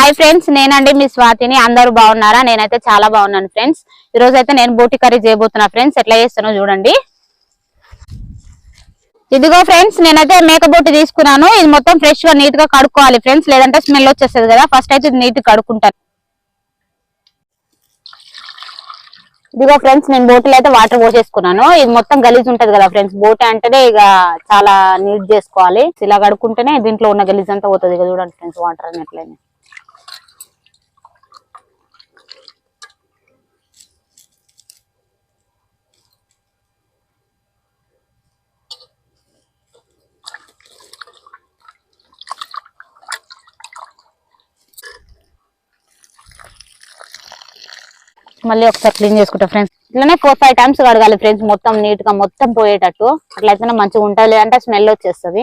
Hi friends నేనండి మీ స్వాతిని. అందరూ బాగున్నారా? నేనైతే చాలా బాగున్నాను ఫ్రెండ్స్. ఈ అయితే నేను బోటి కర్రీ చేయబోతున్నా ఫ్రెండ్స్. ఎట్లా చేస్తానో చూడండి. ఇదిగో ఫ్రెండ్స్ నేనైతే మేక బోటి తీసుకున్నాను. ఇది మొత్తం ఫ్రెష్గా నీట్గా కడుక్కోవాలి ఫ్రెండ్స్. లేదంటే స్మెల్ వచ్చేస్తుంది కదా. ఫస్ట్ అయితే నీట్గా కడుక్కుంటాను. ఇదిగో ఫ్రెండ్స్ నేను బోటిలో అయితే వాటర్ పోసేసుకున్నాను. ఇది మొత్తం గలీజ్ ఉంటది కదా ఫ్రెండ్స్. బోటి అంటేనే ఇక చాలా నీట్ చేసుకోవాలి. ఇలా కడుక్కుంటేనే దీంట్లో ఉన్న గలీజ్ అంతా పోతుంది. ఇక చూడండి ఫ్రెండ్స్ వాటర్ అన్నట్లయినా మళ్ళీ ఒకసారి క్లీన్ చేసుకుంటా ఫ్రెండ్స్ ఇట్లానే ఫోర్ ఫైవ్ టైమ్స్ కడగాలి ఫ్రెండ్స్ మొత్తం నీట్గా మొత్తం పోయేటట్టు. అట్లయితేనే మంచిగా ఉంటుంది లేదంటే స్మెల్ వచ్చేస్తుంది.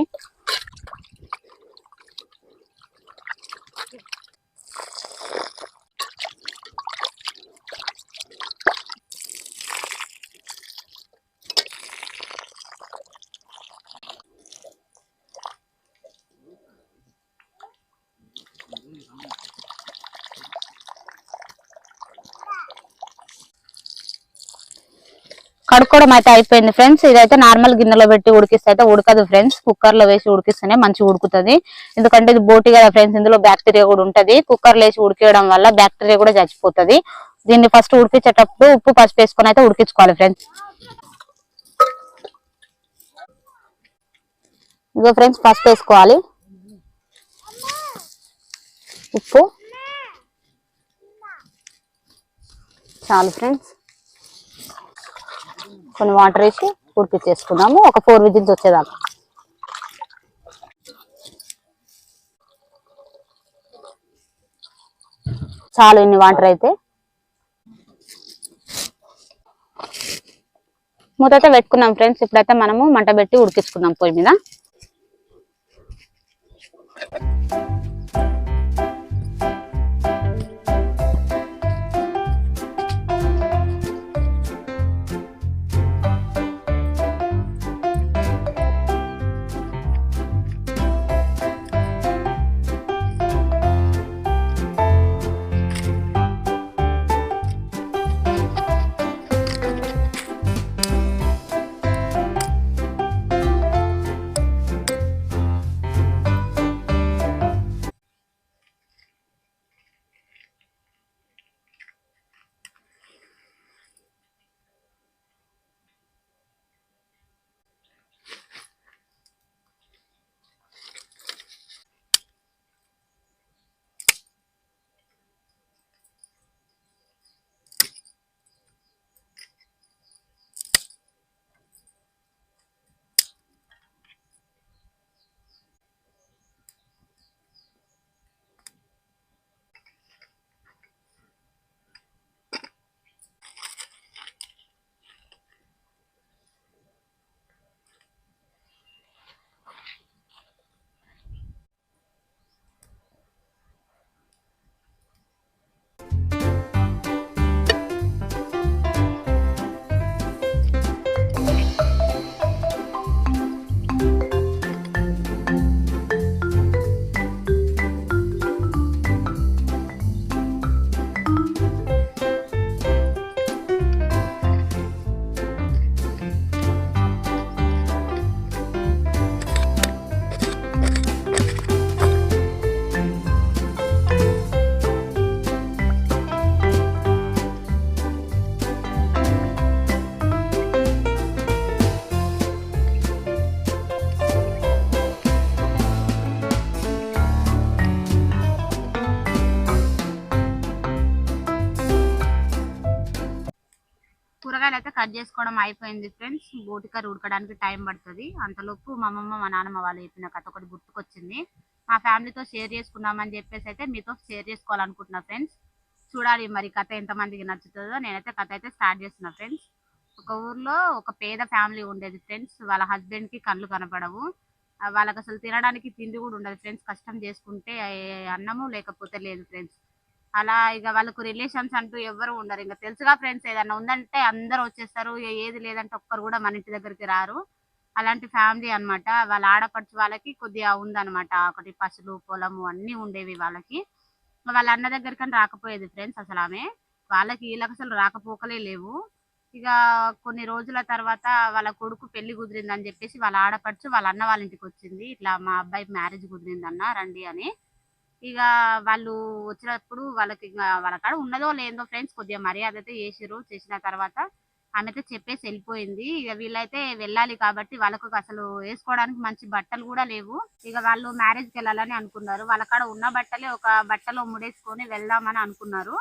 కడుక్కోవడం అయితే అయిపోయింది ఫ్రెండ్స్. ఇదైతే నార్మల్ గిన్నెలో పెట్టి ఉడికిస్తే అయితే ఉడకదు ఫ్రెండ్స్. కుక్కర్లో వేసి ఉడికిస్తేనే మంచిగా ఉడుకుతుంది. ఎందుకంటే ఇది బోటి కదా ఫ్రెండ్స్ ఇందులో బ్యాక్టీరియా కూడా ఉంటది. కుక్కర్లో వేసి ఉడికేయడం వల్ల బ్యాక్టీరియా కూడా చచ్చిపోతుంది. దీన్ని ఫస్ట్ ఉడికించేటప్పుడు ఉప్పు పసుపు వేసుకొని అయితే ఉడికించుకోవాలి ఫ్రెండ్స్. ఇదిగో ఫ్రెండ్స్ పసుపు వేసుకోవాలి. ఉప్పు. చాలు ఫ్రెండ్స్. కొన్ని వాటర్ వేసి ఉడికించేసుకున్నాము ఒక ఫోర్ విజిల్స్ వచ్చేదాకా. చాలు ఇన్ని వాటర్ అయితే. మూత అయితే పెట్టుకున్నాం ఫ్రెండ్స్. ఇప్పుడైతే మనము మంట పెట్టి ఉడికించుకున్నాం పొయ్యి మీద. చేసుకోవడం అయిపోయింది ఫ్రెండ్స్. బోటి కర్రీ ఉడకడానికి టైం పడుతుంది. అంతలోపు మా అమ్మమ్మ మా నాన్నమ్మ వాళ్ళు చెప్పిన కథ ఒకటి గుర్తుకొచ్చింది. మా ఫ్యామిలీతో షేర్ చేసుకుందామని చెప్పేసి అయితే మీతో షేర్ చేసుకోవాలనుకుంటున్నా ఫ్రెండ్స్. చూడాలి మరి కథ ఎంతమందికి నచ్చుతుందో. నేనైతే కథ అయితే స్టార్ట్ చేస్తున్నా ఫ్రెండ్స్. ఒక ఊర్లో ఒక పేద ఫ్యామిలీ ఉండేది ఫ్రెండ్స్. వాళ్ళ హస్బెండ్కి కళ్ళు కనపడవు. వాళ్ళకి అసలు తినడానికి తిండి కూడా ఉండదు ఫ్రెండ్స్. కష్టం చేసుకుంటే అన్నము లేకపోతే లేదు ఫ్రెండ్స్. అలా ఇక వాళ్ళకు రిలేషన్స్ అంటూ ఎవరు ఉండరు. ఇంకా తెలుసుగా ఫ్రెండ్స్ ఏదన్నా ఉందంటే అందరు వచ్చేస్తారు. ఏది లేదంటే ఒక్కరు కూడా మన ఇంటి దగ్గరికి రారు. అలాంటి ఫ్యామిలీ అన్నమాట. వాళ్ళ ఆడపడుచు వాళ్ళకి కొద్దిగా ఉందన్నమాట. ఒకటి పశువులు పొలము అన్నీ ఉండేవి వాళ్ళకి. వాళ్ళ అన్న దగ్గరికి రాకపోయేది ఫ్రెండ్స్ అసలు ఆమె. వాళ్ళకి వీళ్ళకి అసలు రాకపోకలే లేవు. ఇక కొన్ని రోజుల తర్వాత వాళ్ళ కొడుకు పెళ్ళి కుదిరిందని చెప్పేసి వాళ్ళ ఆడపడుచు వాళ్ళ అన్న వాళ్ళ ఇంటికి వచ్చింది. ఇట్లా మా అబ్బాయి మ్యారేజ్ కుదిరిందన్న రండి అని. ఇక వాళ్ళు వచ్చినప్పుడు వాళ్ళకి వాళ్ళ కాడ ఉన్నదో లేదో ఫ్రెండ్స్ కొద్దిగా మర్యాద అయితే చేసిర్రు. చేసిన తర్వాత ఆమె అయితే చెప్పేసి వెళ్ళిపోయింది. ఇక వీళ్ళైతే వెళ్ళాలి కాబట్టి వాళ్ళకు అసలు వేసుకోవడానికి మంచి బట్టలు కూడా లేవు. ఇక వాళ్ళు మ్యారేజ్కి వెళ్ళాలని అనుకున్నారు. వాళ్ళ కాడ ఉన్న బట్టలే ఒక బట్టలో ముడేసుకొని వెళ్దామని అనుకున్నారు.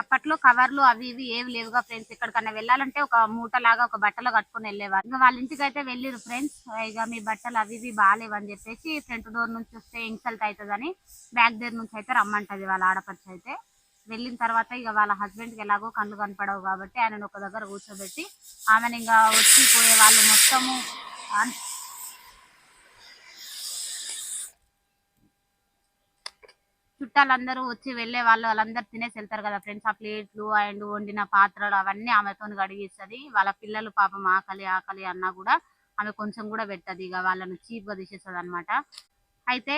అప్పట్లో కవర్లు అవి ఇవి ఏవి లేవుగా ఫ్రెండ్స్. ఎక్కడికన్నా వెళ్ళాలంటే ఒక మూట లాగా ఒక బట్టలో కట్టుకొని వెళ్ళేవారు. ఇంకా వాళ్ళ ఇంటికి అయితే వెళ్ళిరు ఫ్రెండ్స్ ఇక మీ బట్టలు అవి ఇవి బాగాలేవని అని చెప్పేసి ఫ్రంట్ డోర్ నుంచి వస్తే ఇన్సల్ట్ అవుతుందని బ్యాక్ డోర్ నుంచి అయితే రమ్మంటది వాళ్ళ ఆడపడుచు అయితే. వెళ్ళిన తర్వాత ఇక వాళ్ళ హస్బెండ్కి ఎలాగో కళ్ళు కనపడవు కాబట్టి ఆయన ఒక దగ్గర కూర్చోబెట్టి ఆమెను ఇంకా వచ్చి పోయే వాళ్ళు మొత్తము చుట్టాలందరూ వచ్చి వెళ్ళే వాళ్ళు వాళ్ళందరూ తినేసి వెళ్తారు కదా ఫ్రెండ్స్ ఆ ప్లేట్లు అండ్ వండిన పాత్రలు అవన్నీ ఆమెతో కడిగిస్తుంది. వాళ్ళ పిల్లలు పాపం ఆకలి ఆకలి అన్నా కూడా ఆమె కొంచెం కూడా పెట్టదు. ఇక వాళ్ళని చీప్గా తీసేస్తుంది అనమాట అయితే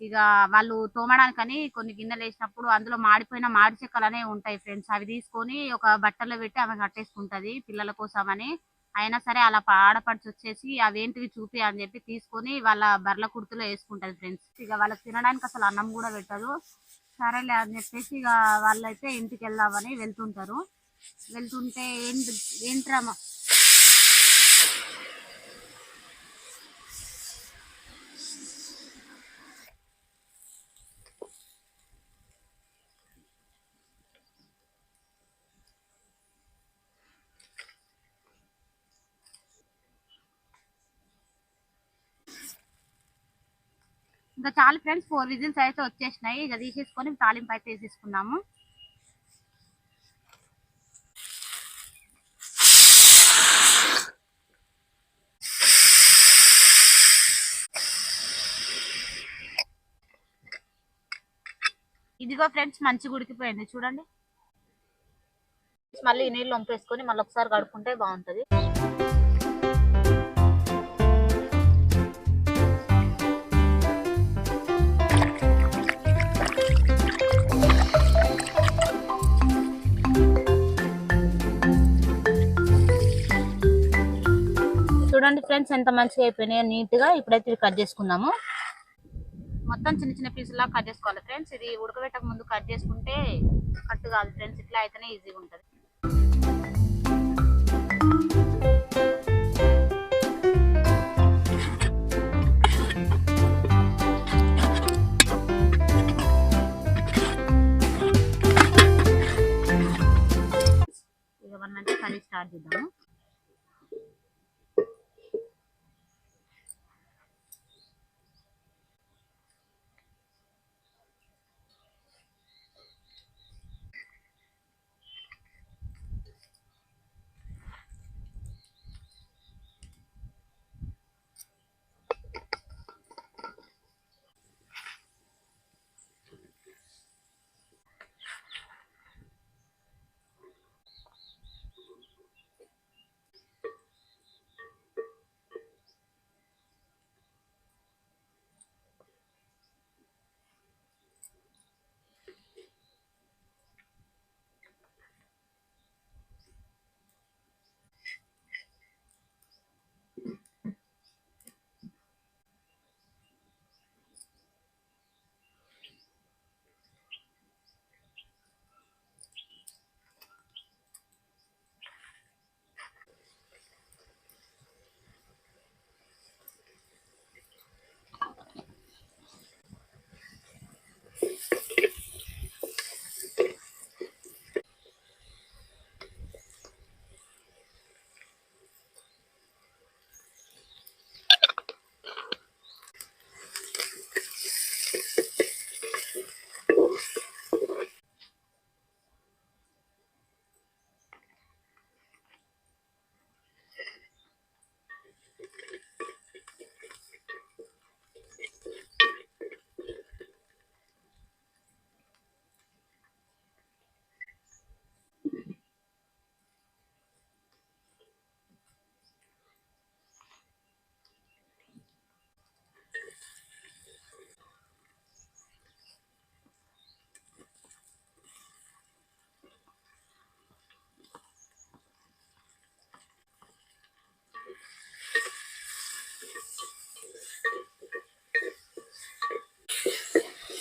ఇక వాళ్ళు తోమడానికని కొన్ని గిన్నెలు వేసినప్పుడు అందులో మాడిపోయిన మాడి చెక్కలు అనేవి ఉంటాయి ఫ్రెండ్స్ అవి తీసుకొని ఒక బట్టలో పెట్టి ఆమె కట్టేసుకుంటది పిల్లల కోసం అని అయినా సరే అలా ఆడపడిచి వచ్చేసి అవేంటివి చూపి అని చెప్పి తీసుకొని వాళ్ళ బర్ల కుర్తులో వేసుకుంటది ఫ్రెండ్స్ ఇక వాళ్ళకి తినడానికి అసలు అన్నం కూడా పెట్టదు. సరేలే అని చెప్పేసి ఇక వాళ్ళైతే ఇంటికి వెళ్దామని వెళ్తుంటారు. వెళ్తుంటే ఏంటి ఏంట్రామా ఇంకా చాలు ఫ్రెండ్స్ ఫోర్ విజిల్స్ అయితే వచ్చేసినాయి. ఇక తీసేసుకొని తాలింపు అయితే వేసేసుకున్నాము. ఇదిగో ఫ్రెండ్స్ మంచిగా ఉడికిపోయింది చూడండి. మళ్ళీ నీళ్ళు వంపేసుకొని మళ్ళీ ఒకసారి కడుక్కుంటే బాగుంటది. చూడండి ఫ్రెండ్స్ ఎంత మంచిగా అయిపోయినాయో నీట్గా ఇప్పుడైతే ఇవి కట్ చేసుకుందాము. మొత్తం చిన్న చిన్న పీసులా కట్ చేసుకోవాలి ఫ్రెండ్స్. ఇది ఉడకబెట్టక ముందు కట్ చేసుకుంటే కట్ కాదు ఫ్రెండ్స్. ఇట్లా అయితేనే ఈజీగా ఉంటది. ఇక మనం అంటే కర్రీ స్టార్ట్ చేద్దాము.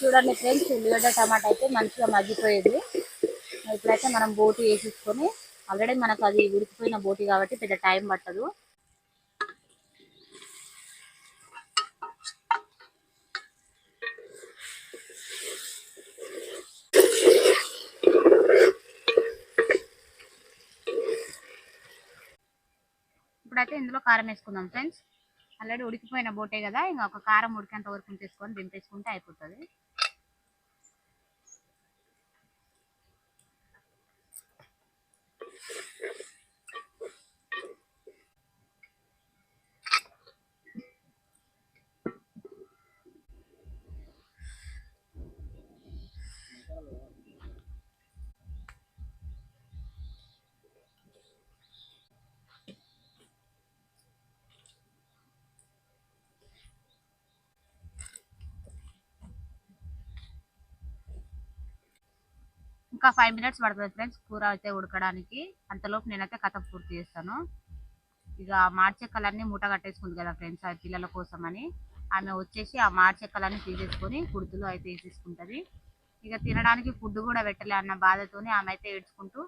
చూడండి ఫ్రెండ్స్ ఉల్లిగడ్డ టమాటా అయితే మంచిగా మగ్గిపోయేది. ఇప్పుడైతే మనం బోటి వేసేసుకొని ఆల్రెడీ మనకు అది ఉడికిపోయిన బోటి కాబట్టి పెద్ద టైం పట్టదు. ఇప్పుడైతే ఇందులో కారం వేసుకుందాం ఫ్రెండ్స్. ఆల్రెడీ ఉడికిపోయిన బోటే కదా ఇంకా ఒక కారం ఉడికేంత వరకు ఉంచేసుకొని దింపేసుకుంటే అయిపోతుంది. ఫైవ్ మినిట్స్ పడుతుంది ఫ్రెండ్స్ కూర అయితే ఉడకడానికి. అంతలోపు నేనైతే కథ పూర్తి చేస్తాను. ఇక మాడి చెక్కలన్నీ మూట కట్టేసుకుంది కదా ఫ్రెండ్స్ ఆ పిల్లల కోసం అని ఆమె వచ్చేసి ఆ మాడిచెక్కలన్నీ తీసేసుకొని గుర్తులు అయితే వేసేసుకుంటుంది. ఇక తినడానికి ఫుడ్ కూడా పెట్టలే అన్న బాధతోనే ఆమె అయితే ఏడ్చుకుంటూ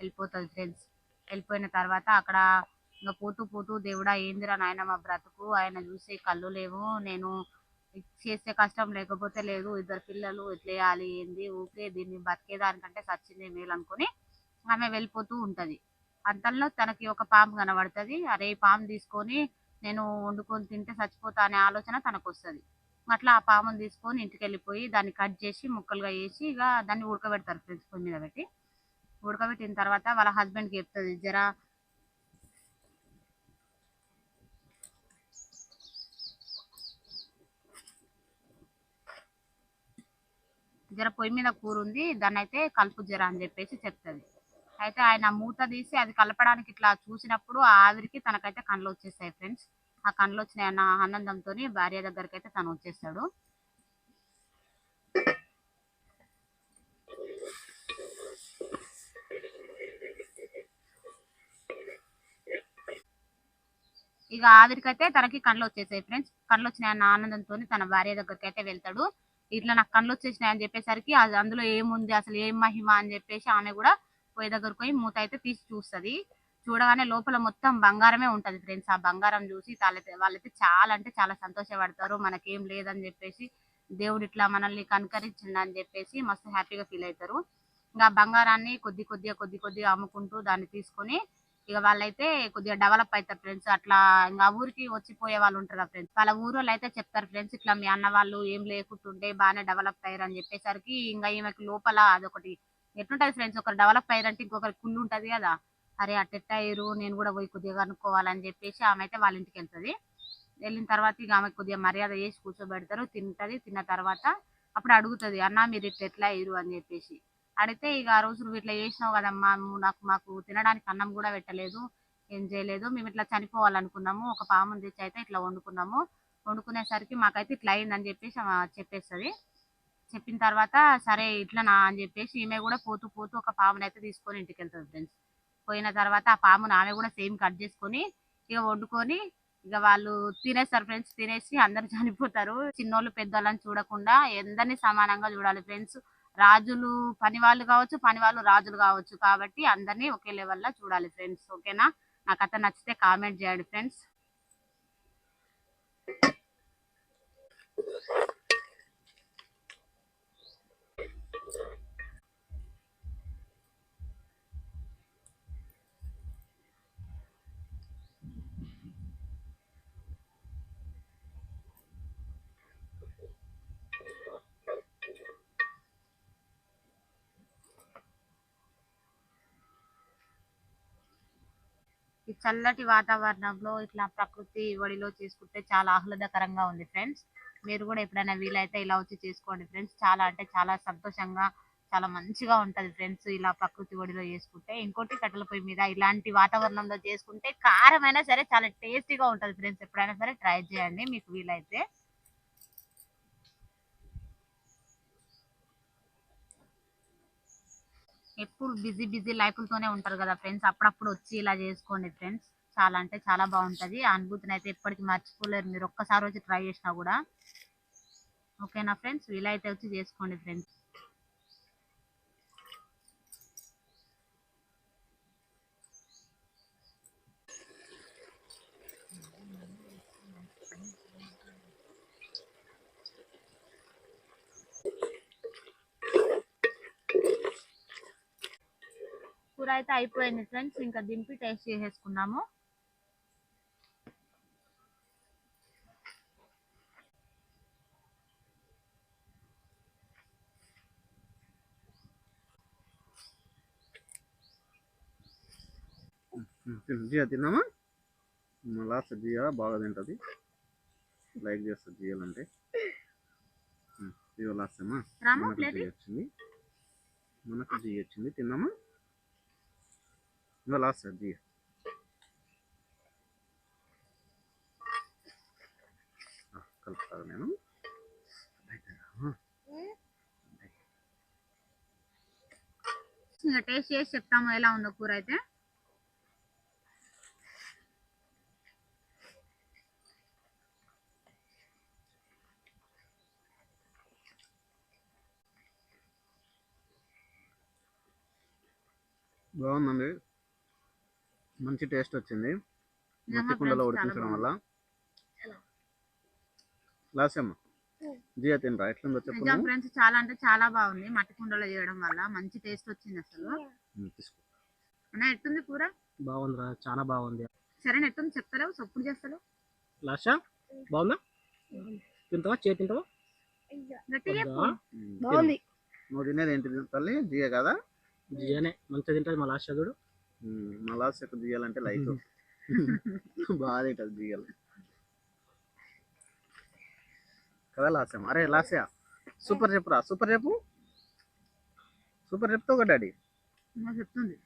వెళ్ళిపోతుంది ఫ్రెండ్స్ వెళ్ళిపోయిన తర్వాత అక్కడ ఇంకా పోతూ పోతూ దేవుడా ఏందిరా నాయన మా బ్రతుకు? ఆయన చూసే కళ్ళు లేవు. నేను చేస్తే కష్టం లేకపోతే లేదు ఇద్దరు పిల్లలు ఎట్లా వేయాలి ఏంది ఊకే దీన్ని బతికేదానికంటే సచ్చింది మేలు అనుకుని ఆమె వెళ్ళిపోతూ ఉంటుంది. అంతలో తనకి ఒక పాము కనబడుతుంది. అరే ఈ పాము తీసుకొని నేను వండుకొని తింటే చచ్చిపోతా అనే ఆలోచన తనకు వస్తుంది అట్లా ఆ పామును తీసుకొని ఇంటికి వెళ్ళిపోయి దాన్ని కట్ చేసి ముక్కలుగా వేసి ఇక దాన్ని ఉడకబెడతారు ఫ్రెండ్స్ పొయ్యి మీద పెట్టి. ఉడకబెట్టిన తర్వాత వాళ్ళ హస్బెండ్కి చెప్తుంది జరా జర పొయ్యి మీద కూర ఉంది దాన్ని అయితే కలుపు జర అని చెప్పేసి చెప్తుంది. అయితే ఆయన మూత తీసి అది కలపడానికి ఇట్లా చూసినప్పుడు ఆ ఆవిరికి తనకైతే కళ్ళు వచ్చేస్తాయి ఫ్రెండ్స్. ఆ కళ్ళు వచ్చినాయి అన్న ఆనందంతో భార్య దగ్గరికి అయితే తను వచ్చేస్తాడు ఇక ఆవిరికైతే తనకి కళ్ళు వచ్చేసాయి ఫ్రెండ్స్. కళ్ళు వచ్చినాయి అన్న ఆనందంతో తన భార్య దగ్గరికి అయితే వెళ్తాడు. ఇట్లా నాకు కళ్ళు వచ్చేసినాయి అని చెప్పేసరికి అది అందులో ఏముంది అసలు ఏం మహిమ అని చెప్పేసి ఆమె కూడా పోయి దగ్గరకు పోయి మూత అయితే తీసి చూస్తుంది. చూడగానే లోపల మొత్తం బంగారమే ఉంటది ఫ్రెండ్స్. ఆ బంగారం చూసి వాళ్ళైతే వాళ్ళైతే చాలా అంటే చాలా సంతోషపడతారు. మనకేం లేదని చెప్పేసి దేవుడు ఇట్లా మనల్ని కనుకరించిండు అని చెప్పేసి మస్తు హ్యాపీగా ఫీల్ అవుతారు. ఇంకా బంగారాన్ని కొద్ది కొద్దిగా కొద్ది కొద్దిగా అమ్ముకుంటూ దాన్ని తీసుకొని ఇక వాళ్ళైతే కొద్దిగా డెవలప్ అవుతారు ఫ్రెండ్స్ అట్లా ఇంకా ఊరికి వచ్చిపోయే వాళ్ళు ఉంటారు ఫ్రెండ్స్ వాళ్ళ ఊరు అయితే చెప్తారు ఫ్రెండ్స్ ఇట్లా మీ అన్న వాళ్ళు ఏం లేకుంటుండే బాగానే డెవలప్ అయ్యారు అని చెప్పేసరికి ఇంకా ఈమెకి లోపల అదొకటి ఎట్లుంటది ఫ్రెండ్స్ ఒకరు డెవలప్ అయ్యారంటే ఇంకొకరి కుళ్ళు ఉంటది కదా. అరే అట్టెట్ట అయ్యారు? నేను కూడా పోయి కొద్దిగా కనుక్కోవాలని చెప్పేసి ఆమె అయితే వాళ్ళ ఇంటికి వెళ్తుంది. వెళ్ళిన తర్వాత ఇక ఆమె కొద్దిగా మర్యాద చేసి కూర్చోబెడతారు తింటది. తిన్న తర్వాత అప్పుడు అడుగుతుంది అన్న మీరు ఇట్లా ఎట్లా అయ్యారు? అని చెప్పేసి. అడిగితే ఇక ఆ రోజు నువ్వు ఇట్లా చేసినావు కదమ్మా నువ్వు నాకు మాకు తినడానికి అన్నం కూడా పెట్టలేదు ఏం చేయలేదు మేము ఇట్లా చనిపోవాలనుకున్నాము ఒక పాముని తెచ్చి అయితే ఇట్లా వండుకున్నాము. వండుకునేసరికి మాకైతే ఇట్లా అయిందని చెప్పేసి చెప్పేస్తుంది. చెప్పిన తర్వాత సరే ఇట్లా నా అని చెప్పేసి ఈమె కూడా పోతూ పోతూ ఒక పాముని అయితే తీసుకొని ఇంటికి వెళ్తుంది ఫ్రెండ్స్. పోయిన తర్వాత ఆ పామును ఆమె కూడా సేమ్ కట్ చేసుకొని ఇక వండుకొని ఇక వాళ్ళు తినేస్తారు ఫ్రెండ్స్ తినేసి అందరు చనిపోతారు. చిన్నోళ్ళు పెద్దోళ్ళని చూడకుండా ఎందరిని సమానంగా చూడాలి ఫ్రెండ్స్. రాజులు పని వాళ్ళు కావచ్చు పని వాళ్ళు రాజులు కావచ్చు. కాబట్టి అందరినీ ఒకే లెవెల్లో చూడాలి ఫ్రెండ్స్ ఓకేనా నాకు కథ నచ్చితే కామెంట్ చేయండి ఫ్రెండ్స్ ఈ చల్లటి వాతావరణంలో ఇట్లా ప్రకృతి ఒడిలో చేసుకుంటే చాలా ఆహ్లాదకరంగా ఉంది ఫ్రెండ్స్. మీరు కూడా ఎప్పుడైనా వీలైతే ఇలా వచ్చి చేసుకోండి ఫ్రెండ్స్. చాలా అంటే చాలా సంతోషంగా చాలా మంచిగా ఉంటది ఫ్రెండ్స్ ఇలా ప్రకృతి ఒడిలో చేసుకుంటే. ఇంకోటి కట్టెల పొయ్యి మీద ఇలాంటి వాతావరణంలో చేసుకుంటే కారం అయినా సరే చాలా టేస్టీగా ఉంటది ఫ్రెండ్స్. ఎప్పుడైనా సరే ట్రై చేయండి మీకు వీలైతే. ఎప్పుడు బిజీ బిజీ లైఫ్లతోనే ఉంటారు కదా ఫ్రెండ్స్. అప్పుడప్పుడు వచ్చి ఇలా చేసుకోండి ఫ్రెండ్స్. చాలా అంటే చాలా బాగుంటది. ఆ అనుభూతిని అయితే ఎప్పటికీ మర్చిపోలేరు. మీరు ఒక్కసారి వచ్చి ట్రై చేసినా కూడా. ఓకేనా ఫ్రెండ్స్? వీలైతే వచ్చి చేసుకోండి ఫ్రెండ్స్. కూర అయితే అయిపోయింది ఫ్రెండ్స్. ఇంకా దింపి టేస్ట్ చేసేసుకున్నాము. జియా తిన్నామా లాస్ట్ జియా బాగా తింటుంది. లైక్ చేస్తుంది జియాలంటే. జియో లాస్ట్ అమ్మా. మనకు జియో వచ్చింది. మనకు జియో వచ్చింది. తిన్నామా? ఇంకా లాస్ట్ జియో కలుపుతాను నేను ఇంకా టేస్ట్ చేసి చెప్తాము ఎలా ఉందో కూర అయితే బాగుందండి మంచి టేస్ట్ వచ్చింది. మట్టి కుండలో ఉడికించడం వల్ల. అమ్మ జియా తినరా? ఎట్లుందో చెప్పు? ఫ్రెండ్స్ చాలా అంటే చాలా బాగుంది మట్టి కుండలో చేయడం వల్ల. మంచి టేస్ట్ వచ్చింది అసలు. అన్న ఎట్టుంది కూర? బాగుందిరా చాలా బాగుంది. సరే ఎట్టుంది చెప్తారు సొప్పుడు చేస్తారు లాస్ట్ బాగుందా? తింటావా? చేతి తింటావా? బాగుంది. నువ్వు తినేది ఏంటి తల్లి? జియా కదా? జియానే. మంచిగా తింటుంది మా లాస్ట్ చూడు. ఉమ్, మా లాస్ట్ ఎక్కడ జియాలంటే లైక్ బాగా తింటుంది జియాలు కదా లాస్ట్ అరే లాస్ట్ సూపర్ చెప్పురా సూపర్ చెప్పు. సూపర్ చెప్తావు కదా డాడీ. చెప్తుంది.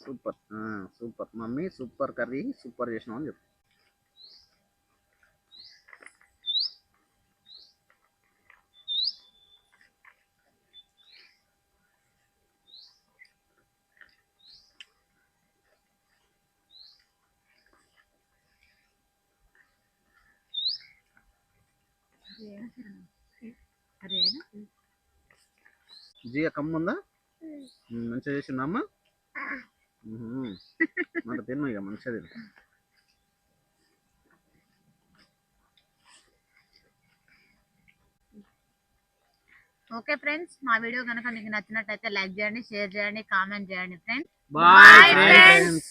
Super super. Mummy super curry super చేసినావు అని చెప్పు. జియా కమ్ముందా మంచిగా చేసిందా అమ్మ? మన తిన్ను ఇక మంచిగా తిను. ఓకే ఫ్రెండ్స్ మా వీడియో కనుక మీకు నచ్చినట్టయితే లైక్ చేయండి షేర్ చేయండి కామెంట్ చేయండి ఫ్రెండ్స్. బాయ్. ఫ్రెండ్స్.